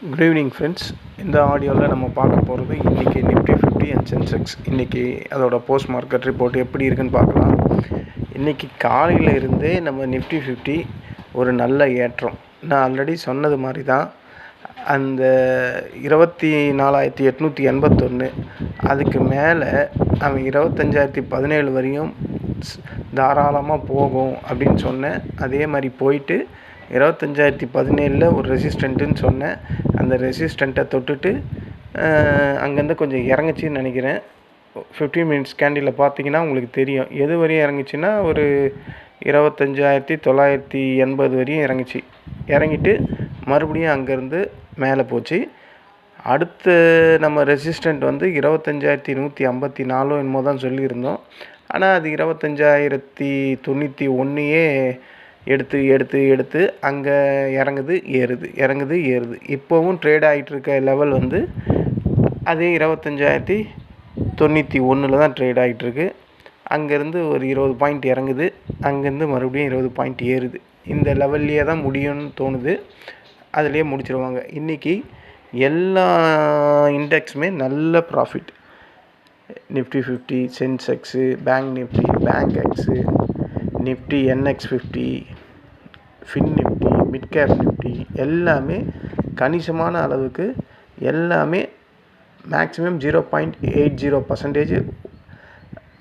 Good evening friends இந்த ஆடியோவில் நம்ம பார்க்க போகிறது இன்றைக்கி நிஃப்டி ஃபிஃப்டி அண்ட் சென்செக்ஸ் இன்றைக்கி அதோட போஸ்ட் மார்க்கெட் ரிப்போர்ட் எப்படி இருக்குன்னு பார்க்கலாம். இன்றைக்கி காலையில் இருந்தே நம்ம நிஃப்டி ஃபிஃப்டி ஒரு நல்ல ஏற்றம். நான் ஆல்ரெடி சொன்னது மாதிரி தான் அந்த இருபத்தி நாலாயிரத்தி எட்நூற்றி எண்பத்தொன்று அதுக்கு மேலே அவன் இருபத்தஞ்சாயிரத்தி பதினேழு வரையும் தாராளமாக போகும் அப்படின்னு சொன்னேன். அதே மாதிரி போயிட்டு இருபத்தஞ்சாயிரத்தி பதினேழில் ஒரு ரெசிஸ்டண்ட்டுன்னு சொன்னேன். அந்த ரெசிஸ்டண்ட்டை தொட்டுட்டு அங்கேருந்து கொஞ்சம் இறங்குச்சின்னு நினைக்கிறேன். ஃபிஃப்டீன் மினிட்ஸ் கேண்டிலில் பார்த்தீங்கன்னா உங்களுக்கு தெரியும். எது வரையும் இறங்குச்சின்னா ஒரு இருபத்தஞ்சாயிரத்தி தொள்ளாயிரத்தி எண்பது வரையும் இறங்குச்சு. இறங்கிட்டு மறுபடியும் அங்கேருந்து மேலே போச்சு. அடுத்து நம்ம ரெசிஸ்டண்ட் வந்து இருபத்தஞ்சாயிரத்தி நூற்றி ஐம்பத்தி நாலோ என்னமோ தான் சொல்லியிருந்தோம். ஆனால் அது இருபத்தஞ்சாயிரத்தி தொண்ணூற்றி ஒன்றையே எடுத்து எடுத்து எடுத்து அங்கே இறங்குது ஏறுது இறங்குது ஏறுது. இப்போவும் ட்ரேட் ஆகிட்டு இருக்க லெவல் வந்து அதே இருபத்தஞ்சாயிரத்தி தொண்ணூற்றி ஒன்றில் தான் ட்ரேட் ஆகிட்டுருக்கு அங்கேருந்து ஒரு இருபது பாயிண்ட் இறங்குது. அங்கேருந்து மறுபடியும் இருபது பாயிண்ட் ஏறுது. இந்த லெவல்லையே தான் முடியும்னு தோணுது. அதுலேயே முடிச்சிருவாங்க. இன்றைக்கி எல்லா இண்டெக்ஸுமே நல்ல profit Nifty fifty Sensex bank Nifty bank ex Nifty NX fifty fin Nifty mid cap Nifty எல்லாமே கணிசமான அளவுக்கு எல்லாமே maximum zero point eight zero percentage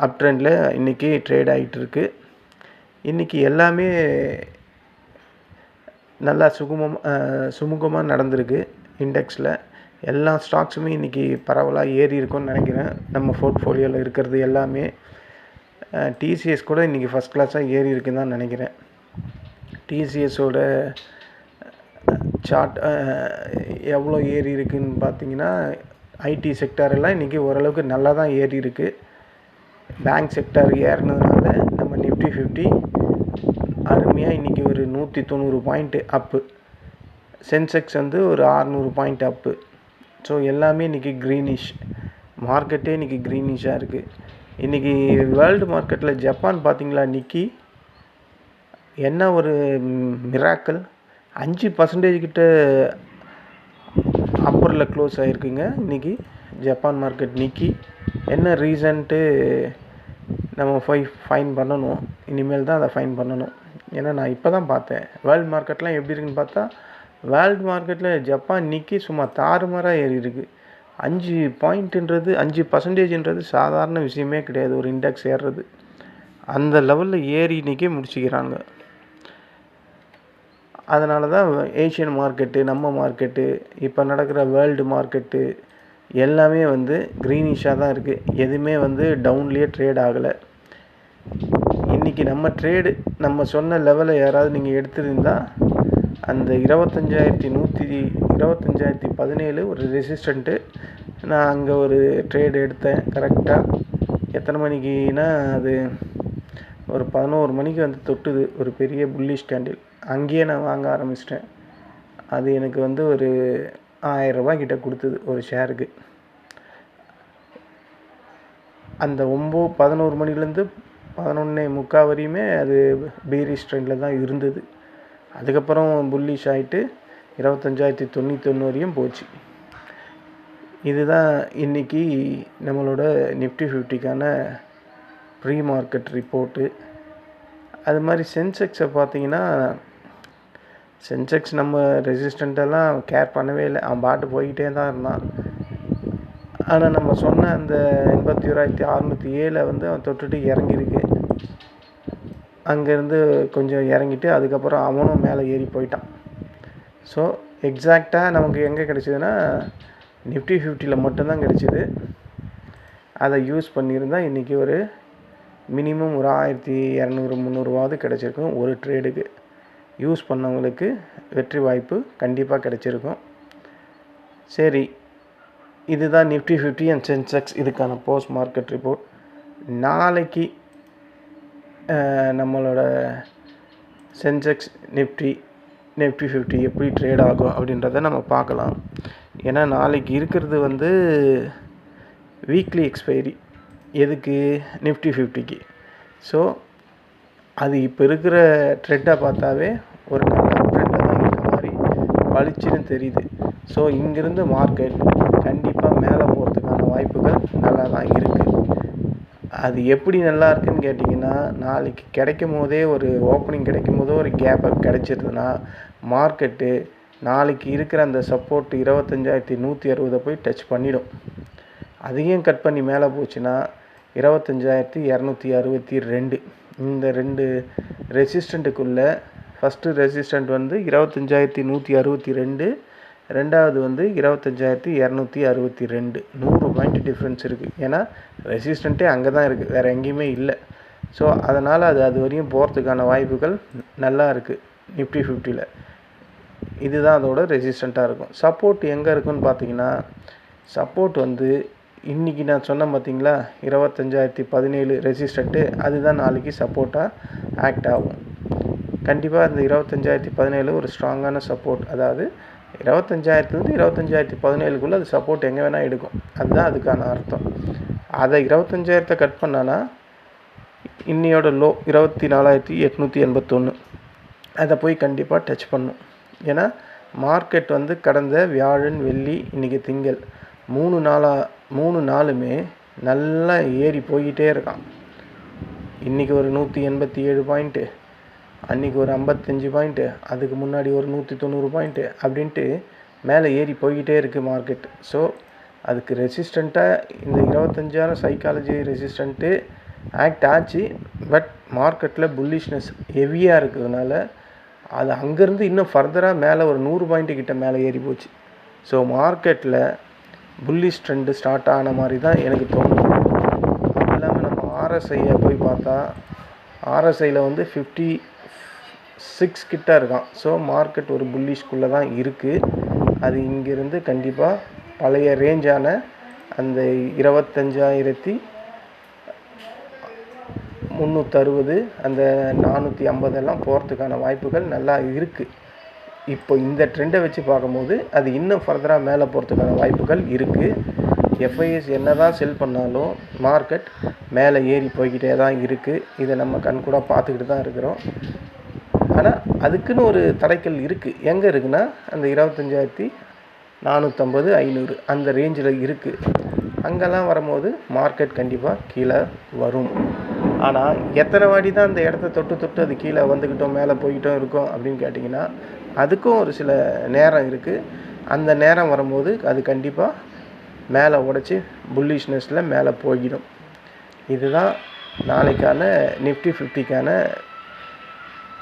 up ட்ரெண்டில் இன்றைக்கி ட்ரேட் ஆகிட்டு இருக்குது இன்றைக்கி எல்லாமே நல்லா சுகுமம் சுமூகமாக நடந்திருக்கு இண்டெக்ஸில். எல்லா ஸ்டாக்ஸுமே இன்றைக்கி பரவலாக ஏறி இருக்கும்னு நினைக்கிறேன். நம்ம போர்ட்ஃபோலியோவில் இருக்கிறது எல்லாமே டிசிஎஸ் கூட இன்றைக்கி ஃபஸ்ட் கிளாஸாக ஏறி இருக்குன்னு தான் நினைக்கிறேன். டிசிஎஸோட சார்ட் எவ்வளோ ஏறி இருக்குன்னு பார்த்தீங்கன்னா ஐடி செக்டார் எல்லாம் இன்றைக்கி ஓரளவுக்கு நல்லா தான் ஏறி இருக்குது பேங்க் செக்டார் ஏறினதுனால நம்ம நிஃப்டி ஃபிஃப்டி அருமையாக இன்றைக்கி ஒரு நூற்றி தொண்ணூறு பாயிண்ட்டு அப்பு சென்செக்ஸ் வந்து ஒரு ஆறுநூறு பாயிண்ட் அப்பு ஸோ எல்லாமே இன்றைக்கி க்ரீனிஷ் மார்க்கெட்டே இன்றைக்கி க்ரீனிஷாக இருக்குது இன்றைக்கி வேர்ல்டு மார்க்கெட்டில் ஜப்பான் பார்த்தீங்களா நிக்கி என்ன ஒரு மிராக்கல் அஞ்சு பர்சன்டேஜ் கிட்ட அப்பரில் க்ளோஸ் ஆகிருக்குங்க இன்றைக்கி ஜப்பான் மார்க்கெட் நிக்கி. என்ன ரீசன்ட்டு நம்ம போய் ஃபைன் பண்ணணும். இனிமேல் தான் அதை ஃபைன் பண்ணணும். ஏன்னா நான் இப்போ தான் பார்த்தேன் வேர்ல்டு மார்க்கெட்லாம் எப்படி இருக்குன்னு பார்த்தா வேர்ல்டு மார்க்கெட்டில் ஜப்பான் நிக்கி சும்மா தாறுமாறாக ஏறி இருக்குது அஞ்சு பாயிண்ட்டுன்றது அஞ்சு பர்சன்டேஜ்ன்றது சாதாரண விஷயமே கிடையாது. ஒரு இண்டெக்ஸ் ஏறுறது. அந்த லெவலில் ஏறி இன்றைக்கி முடிச்சுக்கிறாங்க. அதனால தான் ஏஷியன் மார்க்கெட்டு நம்ம மார்க்கெட்டு இப்போ நடக்கிற வேர்ல்டு மார்க்கெட்டு எல்லாமே வந்து க்ரீனிஷாக தான் இருக்குது எதுவுமே வந்து டவுன்லேயே ட்ரேட் ஆகலை. இன்றைக்கி நம்ம ட்ரேடு நம்ம சொன்ன லெவலை யாராவது நீங்கள் எடுத்திருந்தால் அந்த இருபத்தஞ்சாயிரத்தி நூற்றி இருபத்தஞ்சாயிரத்தி பதினேழு ஒரு ரெசிஸ்டண்ட்டு நான் அங்கே ஒரு ட்ரேடு எடுத்தேன். கரெக்டாக எத்தனை மணிக்குன்னா அது ஒரு பதினோரு மணிக்கு வந்து தொட்டுது ஒரு பெரிய புல்லிஷ் கேண்டில் அங்கேயே நான் வாங்க ஆரம்பிச்சிட்டேன். அது எனக்கு வந்து ஒரு ஆயிரம் கிட்ட கொடுத்தது ஒரு ஷேருக்கு. அந்த ஒம்போ பதினோரு மணிலேருந்து பதினொன்னே முக்கால் வரையுமே அது பீரிஷ் ட்ரெண்டில் தான் இருந்தது. அதுக்கப்புறம் புல்லிஷ் ஆகிட்டு இருபத்தஞ்சாயிரத்தி தொண்ணூத்தொன்று வரையும் போச்சு. இதுதான் இன்றைக்கி நம்மளோட நிஃப்டி ஃபிஃப்டிக்கான ப்ரீ மார்க்கெட் ரிப்போர்ட்டு. அது மாதிரி சென்செக்ஸை பார்த்தீங்கன்னா சென்செக்ஸ் நம்ம ரெசிஸ்டண்ட்டெல்லாம் கேர் பண்ணவே இல்லை. அவன் பாட்டு போய்கிட்டே தான் இருந்தான். ஆனால் நம்ம சொன்ன அந்த எண்பத்தி ஓராயிரத்தி அறநூற்றி ஏழை வந்து அவன் தொட்டுட்டு இறங்கியிருக்கு. அங்கேருந்து கொஞ்சம் இறங்கிட்டு அதுக்கப்புறம் அவனும் மேலே ஏறி போயிட்டான். ஸோ எக்ஸாக்டாக நமக்கு எங்கே கிடச்சிதுன்னா நிஃப்டி ஃபிஃப்டியில் மட்டும்தான் கிடச்சிது. அதை யூஸ் பண்ணியிருந்தால் இன்றைக்கி ஒரு மினிமம் ஒரு ஆயிரத்தி இரநூறு முந்நூறுவாவது கிடச்சிருக்கும். ஒரு ட்ரேடுக்கு யூஸ் பண்ணவங்களுக்கு வெற்றி வாய்ப்பு கண்டிப்பாக கிடச்சிருக்கும். சரி இதுதான் நிஃப்டி ஃபிஃப்டி அண்ட் சென்செக்ஸ். இதுக்கான போஸ்ட் மார்க்கெட் ரிப்போர்ட். நாளைக்கு நம்மளோட சென்செக்ஸ் நிஃப்டி நிஃப்டி ஃபிஃப்டி எப்படி ட்ரேட் ஆகும் அப்படின்றத நம்ம பார்க்கலாம். ஏன்னா நாளைக்கு இருக்கிறது வந்து வீக்லி எக்ஸ்பைரி எதுக்கு? நிஃப்டி ஃபிஃப்டிக்கு ஸோ அது இப்போ இருக்கிற ட்ரெண்டை பார்த்தாவே ஒரு நல்ல ட்ரெண்டில் தான் மாதிரி பளிச்சுன்னு தெரியுது. ஸோ இங்கிருந்து மார்க்கெட் கண்டிப்பாக மேலே போகிறதுக்கான வாய்ப்புகள் நல்லா தான் இருக்குது அது எப்படி நல்லா இருக்குன்னு கேட்டிங்கன்னா நாளைக்கு கிடைக்கும் போதே ஒரு ஓப்பனிங் கிடைக்கும் போதே ஒரு கேப் அப் கிடைச்சிருதுன்னா மார்க்கெட்டு நாளைக்கு இருக்கிற அந்த சப்போர்ட் இருபத்தஞ்சாயிரத்தி நூற்றி அறுபதை போய் டச் பண்ணிடும். அதையும் கட் பண்ணி மேலே போச்சுன்னா இருபத்தஞ்சாயிரத்தி இரநூத்தி அறுபத்தி ரெண்டு. இந்த ரெண்டு ரெசிஸ்டண்ட்டுக்குள்ளே ஃபஸ்ட்டு ரெசிஸ்டண்ட் வந்து இருபத்தஞ்சாயிரத்தி நூற்றி அறுபத்தி ரெண்டு ரெண்டாவது வந்து இருபத்தஞ்சாயிரத்தி இரநூத்தி அறுபத்தி ரெண்டு. நூறு பாயிண்ட் டிஃப்ரென்ஸ் இருக்குது ஏன்னா ரெசிஸ்டண்ட்டே அங்கே தான் இருக்குது வேறு எங்கேயுமே இல்லை. ஸோ அதனால் அது அது வரையும் போகிறதுக்கான வாய்ப்புகள் நல்லா இருக்குது நிஃப்டி ஃபிஃப்டியில் இதுதான் அதோட ரெசிஸ்டண்ட்டாக இருக்கும். சப்போர்ட் எங்கே இருக்குன்னு பார்த்தீங்கன்னா சப்போர்ட் வந்து இன்றைக்கி நான் சொன்னேன் பார்த்தீங்களா? இருபத்தஞ்சாயிரத்தி பதினேழு ரெசிஸ்டண்ட்டு அதுதான் நாளைக்கு சப்போர்ட்டாக ஆக்ட் ஆகும். கண்டிப்பாக அந்த இருபத்தஞ்சாயிரத்தி பதினேழு ஒரு ஸ்ட்ராங்கான சப்போர்ட் அதாவது இருபத்தஞ்சாயிரத்துலேருந்து இருபத்தஞ்சாயிரத்தி பதினேழுக்குள்ளே அது சப்போர்ட் எங்கே வேணால் எடுக்கும். அதுதான் அதுக்கான அர்த்தம். அதை இருபத்தஞ்சாயிரத்தை கட் பண்ணானா இன்னையோட லோ இருபத்தி நாலாயிரத்தி எட்நூற்றி எண்பத்தொன்று அதை போய் கண்டிப்பாக டச் பண்ணும். ஏன்னா மார்க்கெட் வந்து கடந்த வியாழன் வெள்ளி இன்றைக்கி திங்கள். மூணு நாளாக மூணு நாளுமே நல்லா ஏறி போய்கிட்டே இருக்கான். இன்றைக்கி ஒரு நூற்றி எண்பத்தி ஏழு பாயிண்ட்டு அன்றைக்கி ஒரு ஐம்பத்தஞ்சு பாயிண்ட்டு அதுக்கு முன்னாடி ஒரு நூற்றி தொண்ணூறு பாயிண்ட்டு அப்படின்ட்டு மேலே ஏறி போய்கிட்டே இருக்குது மார்க்கெட் ஸோ அதுக்கு ரெசிஸ்டண்ட்டாக இந்த இருபத்தஞ்சாயிரம் சைக்காலஜி ரெசிஸ்டண்ட்டு ஆக்ட் ஆச்சு. பட் மார்க்கெட்டில் புல்லிஷ்னஸ் ஹெவியாக இருக்கிறதுனால அது அங்கேருந்து இன்னும் ஃபர்தராக மேலே ஒரு நூறு பாயிண்ட்டு கிட்ட மேலே ஏறி போச்சு. ஸோ மார்க்கெட்டில் புல்லிஷ் ட்ரெண்டு ஸ்டார்ட் ஆன மாதிரி தான் எனக்கு தோணுது. அது இல்லாமல் நம்ம ஆர்எஸ்ஐயை போய் பார்த்தா ஆர்எஸ்ஐயில் வந்து ஃபிஃப்டி சிக்ஸ் கிட்ட இருக்கான். ஸோ மார்க்கெட் ஒரு புல்லிஷ்குள்ளே தான் இருக்குது அது இங்கேருந்து கண்டிப்பாக பழைய ரேஞ்சான அந்த இருபத்தஞ்சாயிரத்தி முந்நூற்றறுபது அந்த நானூற்றி ஐம்பதெல்லாம் போகிறதுக்கான வாய்ப்புகள் நல்லா இருக்குது இப்போ இந்த ட்ரெண்டை வச்சு பார்க்கும்போது அது இன்னும் ஃபர்தராக மேலே போகிறதுக்கான வாய்ப்புகள் இருக்குது எஃப்ஐஎஸ் என்ன தான் செல் பண்ணாலும் மார்க்கெட் மேலே ஏறி போய்கிட்டே தான் இருக்குது இதை நம்ம கண்கூட பார்த்துக்கிட்டு தான் இருக்கிறோம். ஆனால் அதுக்குன்னு ஒரு தடைக்கல் இருக்குது எங்கே இருக்குன்னா அந்த இருபத்தஞ்சாயிரத்தி நானூற்றம்பது ஐநூறு அந்த ரேஞ்சில் இருக்குது அங்கெல்லாம் வரும்போது மார்க்கெட் கண்டிப்பாக கீழே வரும். ஆனால் எத்தனை வாட்டி தான் அந்த இடத்த தொட்டு தொட்டு அது கீழே வந்துக்கிட்டோம் மேலே போய்கிட்டோம் இருக்கோம் அப்படின்னு கேட்டிங்கன்னா அதுக்கும் ஒரு சில நேரம் இருக்குது அந்த நேரம் வரும்போது அது கண்டிப்பாக மேலே உடச்சி புல்லிஷ்னஸில் மேலே போய்கிடும் இதுதான் நாளைக்கான நிஃப்டி ஃபிஃப்டிக்கான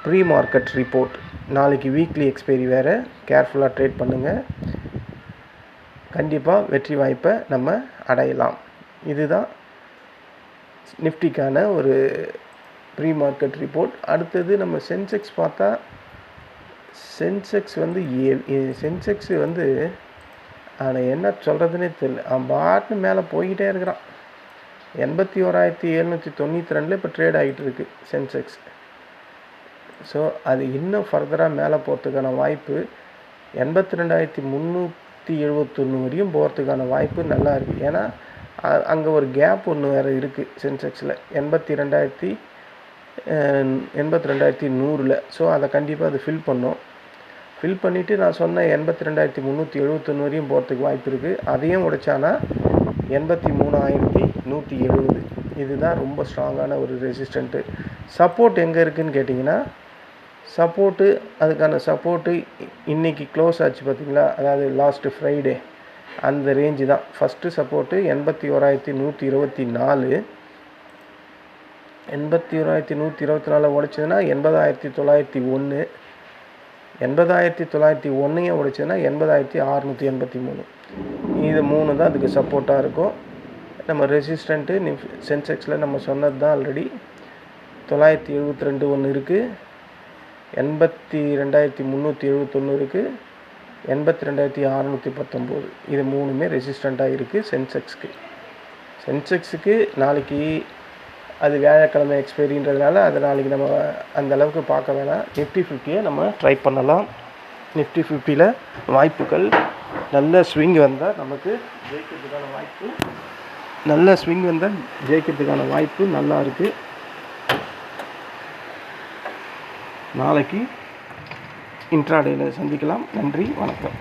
ப்ரீ மார்க்கெட் ரிப்போர்ட் நாளைக்கு வீக்லி எக்ஸ்பைரி வேறு. கேர்ஃபுல்லாக ட்ரேட் பண்ணுங்கள் கண்டிப்பாக வெற்றி வாய்ப்பை நம்ம அடையலாம். இதுதான் நிஃப்டிக்கான ஒரு ப்ரீ மார்க்கெட் ரிப்போர்ட் அடுத்தது நம்ம சென்செக்ஸ் பார்த்தா சென்செக்ஸ் வந்து சென்செக்ஸ் வந்து ஆனால் என்ன சொல்கிறதுனே தெரியல. அவன் பாட்டு மேலே போய்கிட்டே இருக்கிறான். எண்பத்தி ஓராயிரத்தி எழுநூற்றி தொண்ணூற்றி ரெண்டில் இப்போ ட்ரேட் ஆகிட்டு இருக்கு சென்செக்ஸ் ஸோ அது இன்னும் ஃபர்தராக மேலே போகிறதுக்கான வாய்ப்பு எண்பத்தி ரெண்டாயிரத்தி முந்நூற்றி எழுபத்தொன்று வரையும் போகிறதுக்கான வாய்ப்பு நல்லா இருக்குது ஏன்னா அங்கே ஒரு கேப் ஒன்று வேறு இருக்குது சென்செக்ஸில் எண்பத்தி ரெண்டாயிரத்தி எண்பத்தி ரெண்டாயிரத்தி நூறில். ஸோ அதை கண்டிப்பாக அது ஃபில் பண்ணோம். ஃபில் பண்ணிவிட்டு நான் சொன்ன எண்பத்தி ரெண்டாயிரத்தி முந்நூற்றி எழுபத்தொன்று வரையும் போகிறதுக்கு வாய்ப்பு இருக்குது அதையும் உடைச்சானா எண்பத்தி மூணாயிரத்தி நூற்றி எழுபது இதுதான் ரொம்ப ஸ்ட்ராங்கான ஒரு ரெசிஸ்டண்ட்டு சப்போர்ட் எங்கே இருக்குதுன்னு கேட்டிங்கன்னா சப்போர்ட்டு அதுக்கான சப்போர்ட்டு இன்றைக்கி க்ளோஸ் ஆச்சு பார்த்தீங்களா அதாவது லாஸ்ட்டு ஃப்ரைடே அந்த ரேஞ்சு தான். ஃபஸ்ட்டு சப்போர்ட்டு எண்பத்தி ஓராயிரத்தி நூற்றி இருபத்தி நாலு. எண்பத்தி ஓராயிரத்தி நூற்றி இருபத்தி நாலு உடைச்சதுன்னா எண்பதாயிரத்தி தொள்ளாயிரத்தி ஒன்று. எண்பதாயிரத்தி தொள்ளாயிரத்தி ஒன்றையும் உடைச்சதுன்னா எண்பதாயிரத்தி அறநூற்றி எண்பத்தி மூணு. இது மூணு தான் அதுக்கு சப்போர்ட்டாக இருக்கும். நம்ம ரெசிஸ்டண்ட்டு நிஃப் சென்செக்ஸில் நம்ம சொன்னது தான் ஆல்ரெடி தொள்ளாயிரத்தி எழுபத்தி ரெண்டு ஒன்று இருக்குது எண்பத்தி ரெண்டாயிரத்தி முந்நூற்றி எழுபத்தொன்று இருக்குது எண்பத்தி ரெண்டாயிரத்தி அறநூற்றி பத்தொம்போது. இது மூணுமே ரெசிஸ்டண்ட்டாக இருக்குது சென்செக்ஸ்க்கு சென்செக்ஸுக்கு நாளைக்கு அது வியாழக்கிழமை எக்ஸ்பைரின்றதுனால அதை நாளைக்கு நம்ம அந்த அளவுக்கு பார்க்க வேணாம். நிஃப்டி ஃபிஃப்டியை நம்ம ட்ரை பண்ணலாம். நிஃப்டி ஃபிஃப்டியில் வாய்ப்புகள் நல்ல ஸ்விங் வந்தால் நமக்கு ஜெயிக்கிறதுக்கான வாய்ப்பு. நல்ல ஸ்விங் வந்தால் ஜெயிக்கிறதுக்கான வாய்ப்பு நல்லா இருக்குது நாளைக்கு இன்ட்ராடேயில் சந்திக்கலாம். நன்றி வணக்கம்.